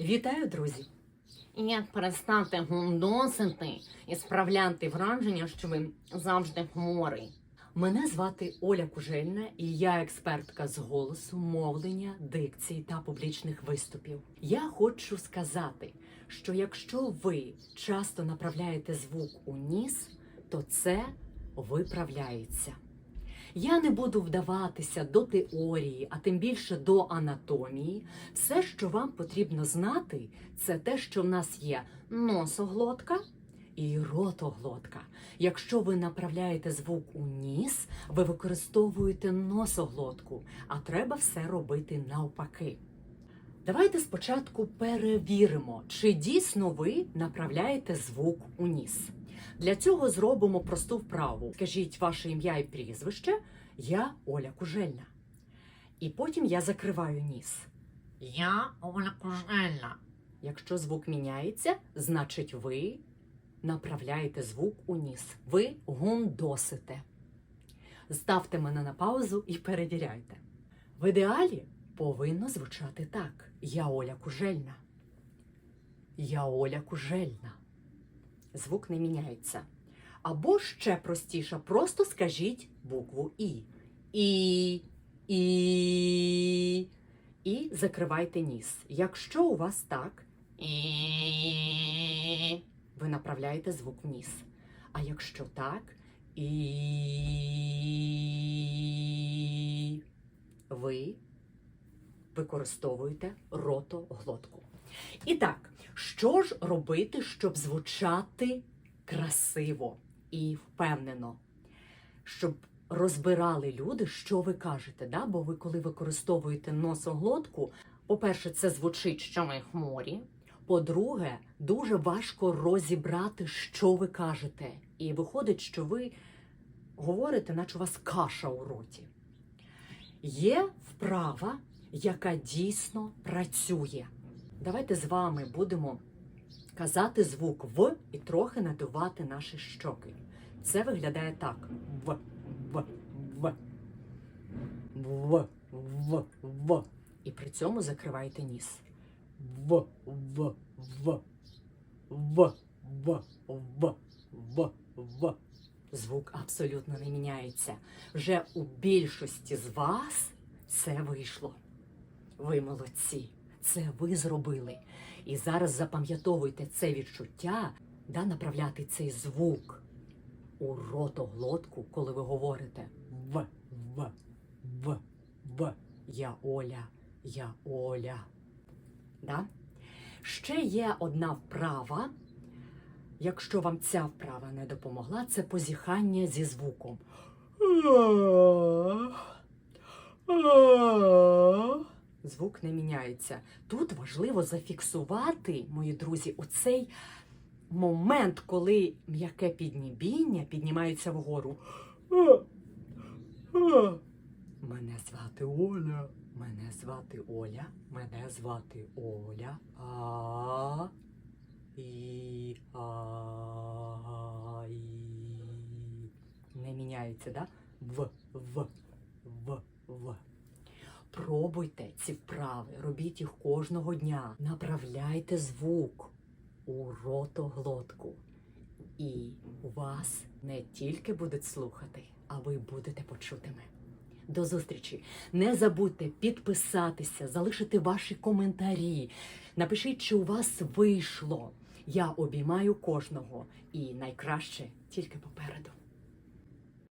Вітаю, друзі! Як перестати гундосити і справляти враження, що ви завжди хворий? Мене звати Оля Кужельна, і я експертка з голосу, мовлення, дикції та публічних виступів. Я хочу сказати, що якщо ви часто направляєте звук у ніс, то це виправляється. Я не буду вдаватися до теорії, а тим більше до анатомії. Все, що вам потрібно знати, це те, що в нас є носоглотка і ротоглотка. Якщо ви направляєте звук у ніс, ви використовуєте носоглотку, а треба все робити навпаки. Давайте спочатку перевіримо, чи дійсно ви направляєте звук у ніс. Для цього зробимо просту вправу. Скажіть ваше ім'я і прізвище, я Оля Кужельна. І потім я закриваю ніс. Я Оля Кужельна. Якщо звук міняється, значить ви направляєте звук у ніс. Ви гундосите. Ставте мене на паузу і перевіряйте. В ідеалі повинно звучати так: Я Оля Кужельна. Я Оля Кужельна. Звук не міняється. Або ще простіше, просто скажіть букву І. І. І. І закривайте ніс. Якщо у вас так, І... ви направляєте звук в ніс. А якщо так, і ви використовуєте ротоглотку. І так, що ж робити, щоб звучати красиво і впевнено? Щоб розбирали люди, що ви кажете, да? бо ви, коли використовуєте носоглотку, по-перше, це звучить, що ви хворі? по-друге, дуже важко розібрати, що ви кажете. І виходить, що ви говорите, наче у вас каша у роті. Є вправа, яка дійсно працює. Давайте з вами будемо казати звук В і трохи надувати наші щоки. Це виглядає так: В, В, В. В, В, В. І при цьому закривайте ніс. В, В, В, В, В, В, В, В. Звук абсолютно не міняється. Вже у більшості з вас це вийшло. Ви молодці, це ви зробили. І зараз запам'ятовуйте це відчуття, да, направляти цей звук у ротоглотку, коли ви говорите В, В, В, В. Я Оля, я Оля. Да? Ще є одна вправа. Якщо вам ця вправа не допомогла, це позіхання зі звуком. Звук не міняється. Тут важливо зафіксувати, мої друзі, оцей момент, коли м'яке піднібіння піднімається вгору. Мене звати Оля. Мене звати Оля. Мене звати Оля. А. І. А. І. Не міняється, да? В. В. В. В. Пробуйте ці вправи, робіть їх кожного дня. Направляйте звук у ротоглотку. І вас не тільки будуть слухати, а ви будете почутими. До зустрічі! Не забудьте підписатися, залишити ваші коментарі. Напишіть, чи у вас вийшло. Я обіймаю кожного, і найкраще тільки попереду.